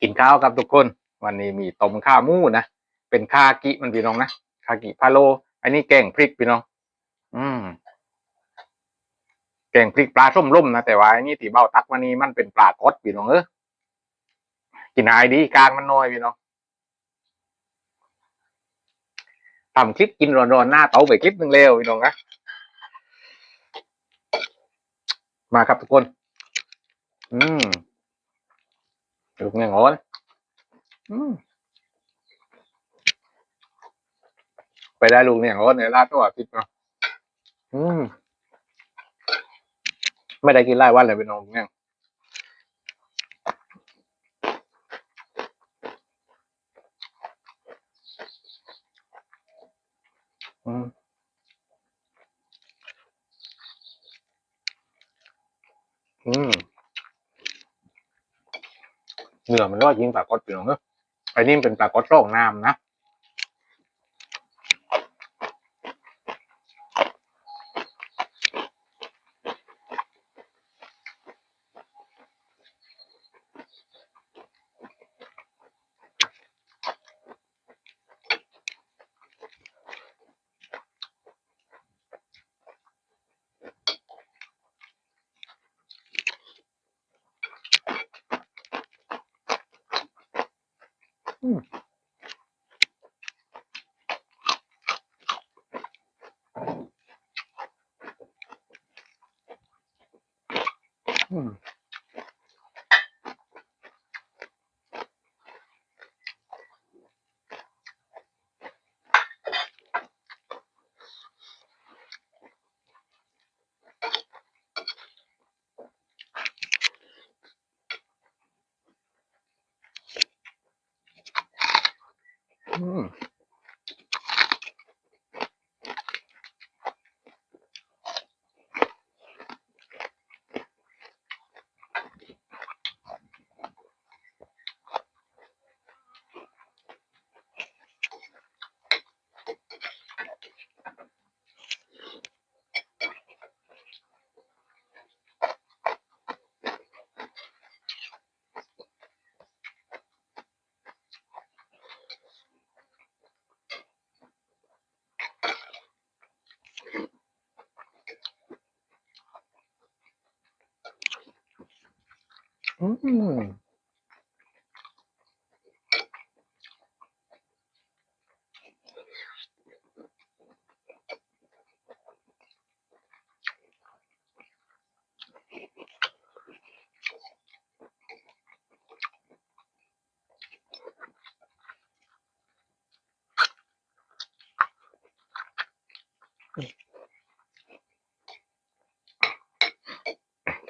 กินข้าวครับทุกคน วันนี้มีต้มข้าวมูนะเป็นคากิมันพี่น้องนะคากิพะโล อันนี้แกงพริกพี่น้อง อืมแกงพริกปลาส้มล่มนะแต่ว่าอันนี้ตีเบ้าตักมานี่มันเป็นปลากดพี่น้องเออกินหายดีกลางมันน้อยพี่น้องทำคลิปกินร้อนๆหน้าเตาไปคลิปหนึ่งเร็วพี่น้องนะมาครับทุกคน อืม ลูกเงี้ยงอนอืมไปได้ลูกเนี่ยงอนเนี่ยลาดตัวติดเนาะอืม ไม่ได้กินไล่วันเลยเป็นองเนี่ยอืมอืม เนื้อมันก็ยิงปลากดอยู่เนอะไอ้นี่มันเป็นปลากดร่องน้ำนะ อืม อื ม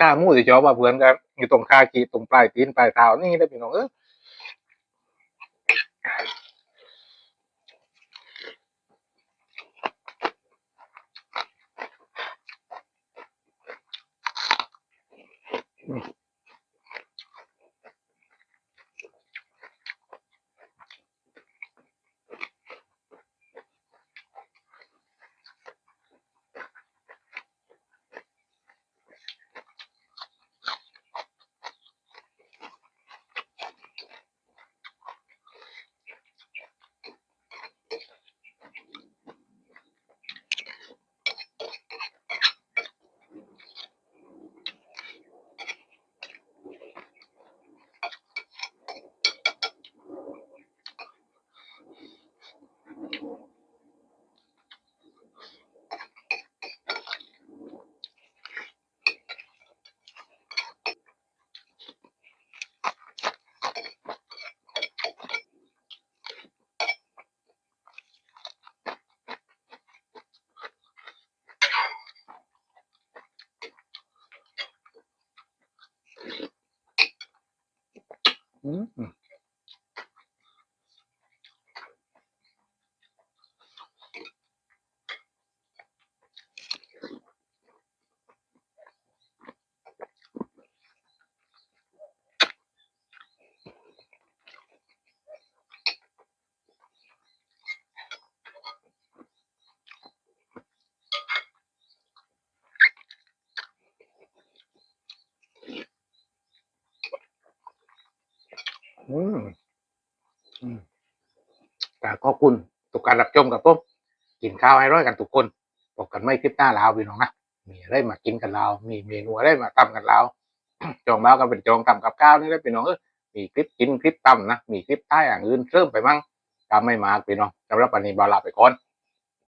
ข้ามู้สิจอว่าเพื่อนกันอยู่ตรงคากีตรงปลายตีนปลายเท้านี่ได้พี่น้องเออ อื ขอบคุณทุกการรับชมกับผมกินข้าวให้ร้อยกันทุกคนพบกันไม่คลิปหน้าลาวพี่น้องนะมีอะไรมากินกันลาวมีเมนูอะไรมาทำกันลาวจองบ้าวกันเป็นจองทำกับข้าวนี่แหละพี่น้องเออมีคลิปกินคลิปตำนะมีคลิปใต้อย่างอื่นเริ่มไปมั่งก็ไม่มาพี่น้องสำหรับวันนี้บาลาไปก่อน